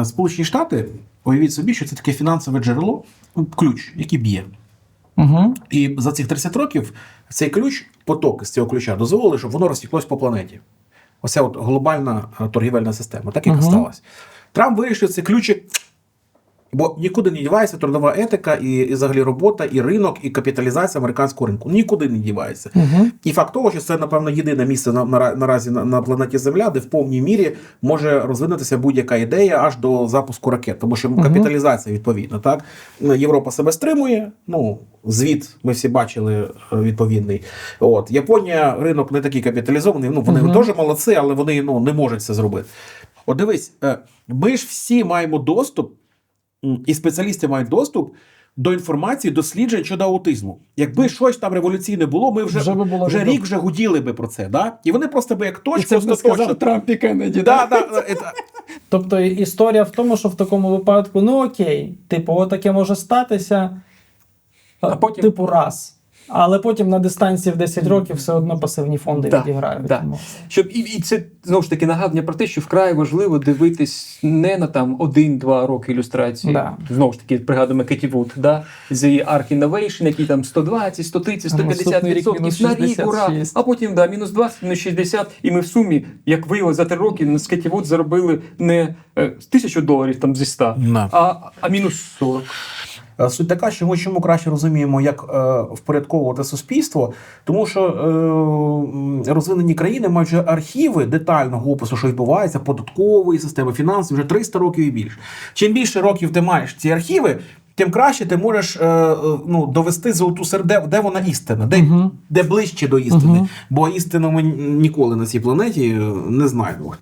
Е, Сполучені Штати, уявіть собі, що це таке фінансове джерело, ну, ключ, який б'є. Угу. І за цих 30 років цей ключ, потоки з цього ключа дозволили, щоб воно розтіклось по планеті. Оця от глобальна е, торгівельна система. Так як угу. Мгм. сталося. Трамп вирішив цей ключик, бо нікуди не дівається трудова етика, і, і взагалі робота, і ринок, і капіталізація американського ринку. Нікуди не дівається. Угу. І факт того, що це, напевно, єдине місце на, на, наразі на, на планеті Земля, де в повній мірі може розвинутися будь-яка ідея аж до запуску ракет, тому що Мгм. капіталізація відповідна. Так Європа себе стримує. Ну звіт ми всі бачили е, відповідний. От Японія ринок не такий капіталізований. Ну вони Мгм. теж молодці, але вони ну не можуть це зробити. От дивись, е, ми ж всі маємо доступ, і спеціалісти мають доступ. До інформації досліджень щодо аутизму. Якби щось там революційне було, ми вже, Вже було вже рік вже гуділи би про це. Да? І вони просто би як І точку це б не остаточно. сказав Трамп і Кеннеді. Да, да? да, да. Тобто історія в тому, що в такому випадку, ну окей, типу, отаке може статися, А потім- типу, раз. Але потім на дистанції в 10 років все одно пасивні фонди Да, відіграють. да. Щоб і, і це знову ж таки нагадування про те, що вкрай важливо дивитись не на там один-два роки ілюстрації. Да. Знову ж таки, пригадуємо Кеті Вуд, да? з її Arc Innovation, які там 120, 130, А 150 наступний рік відсотків на рік, ура! А потім да, мінус 20, мінус 60, і ми в сумі, як виявилося, за три роки з Кеті Вуд заробили не е, тисячу доларів там зі 100, Да. а, а мінус 40. Е, Суть така, що ми чому краще розуміємо, як е, впорядковувати суспільство, тому що е, розвинені країни мають вже архіви детального опису, що відбувається, податкової системи, фінансів, вже 300 років і більше. Чим більше років ти маєш ці архіви, тим краще ти можеш ну, довести золоту серед, де, де вона істина, де, Мгм. де ближче до істини. Мгм. Бо істину ми ніколи на цій планеті не знайдемо.